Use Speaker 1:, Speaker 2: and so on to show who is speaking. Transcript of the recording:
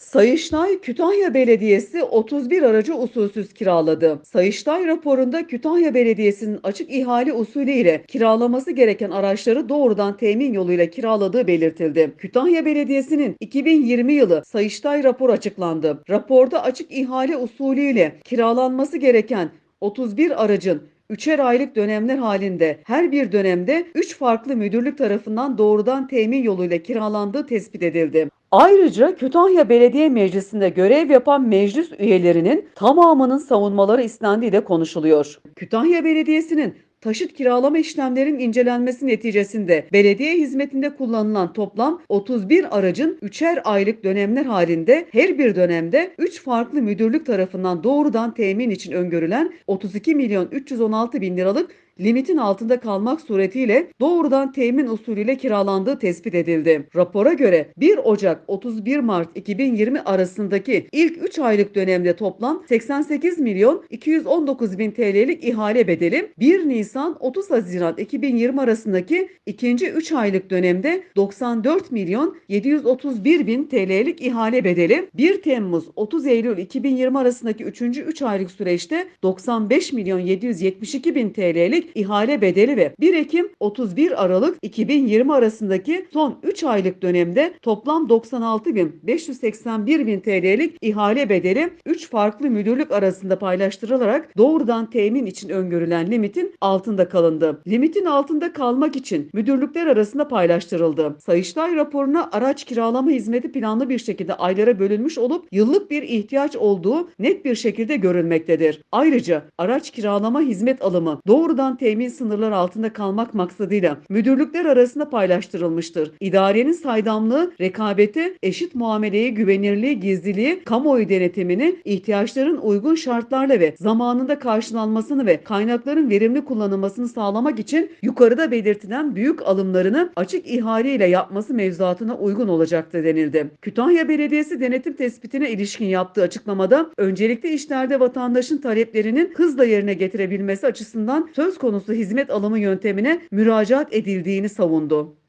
Speaker 1: Sayıştay Kütahya Belediyesi 31 aracı usulsüz kiraladı. Sayıştay raporunda Kütahya Belediyesi'nin açık ihale usulü ile kiralaması gereken araçları doğrudan temin yoluyla kiraladığı belirtildi. Kütahya Belediyesi'nin 2020 yılı Sayıştay raporu açıklandı. Raporda açık ihale usulü ile kiralanması gereken 31 aracın üçer aylık dönemler halinde her bir dönemde 3 farklı müdürlük tarafından doğrudan temin yoluyla kiralandığı tespit edildi. Ayrıca Kütahya Belediye Meclisi'nde görev yapan meclis üyelerinin tamamının savunmaları istendiği de konuşuluyor. Kütahya Belediyesi'nin taşıt kiralama işlemlerinin incelenmesi neticesinde belediye hizmetinde kullanılan toplam 31 aracın üçer aylık dönemler halinde her bir dönemde 3 farklı müdürlük tarafından doğrudan temin için öngörülen 32 milyon 316 bin liralık limitin altında kalmak suretiyle doğrudan temin usulüyle kiralandığı tespit edildi. Rapora göre 1 Ocak 31 Mart 2020 arasındaki ilk 3 aylık dönemde toplam 88 milyon 219 bin TL'lik ihale bedeli, 1 Nisan 30 Haziran 2020 arasındaki ikinci 3 aylık dönemde 94 milyon 731 bin TL'lik ihale bedeli, 1 Temmuz 30 Eylül 2020 arasındaki 3. 3 aylık süreçte 95 milyon 772 bin TL'lik ihale bedeli ve 1 Ekim 31 Aralık 2020 arasındaki son 3 aylık dönemde toplam 96 bin 581 bin TL'lik ihale bedeli 3 farklı müdürlük arasında paylaştırılarak doğrudan temin için öngörülen limitin altında kalındı. Limitin altında kalmak için müdürlükler arasında paylaştırıldı. Sayıştay raporuna araç kiralama hizmeti planlı bir şekilde aylara bölünmüş olup yıllık bir ihtiyaç olduğu net bir şekilde görülmektedir. Ayrıca araç kiralama hizmet alımı doğrudan temin sınırlar altında kalmak maksadıyla müdürlükler arasında paylaştırılmıştır. İdarenin saydamlığı, rekabeti, eşit muameleye güvenirliği, gizliliği, kamuoyu denetimini, ihtiyaçların uygun şartlarla ve zamanında karşılanmasını ve kaynakların verimli kullanılmasını sağlamak için yukarıda belirtilen büyük alımlarını açık ihale ile yapması mevzuatına uygun olacaktır denildi. Kütahya Belediyesi denetim tespitine ilişkin yaptığı açıklamada öncelikli işlerde vatandaşın taleplerinin hızla yerine getirebilmesi açısından söz konusu hizmet alımı yöntemine müracaat edildiğini savundu.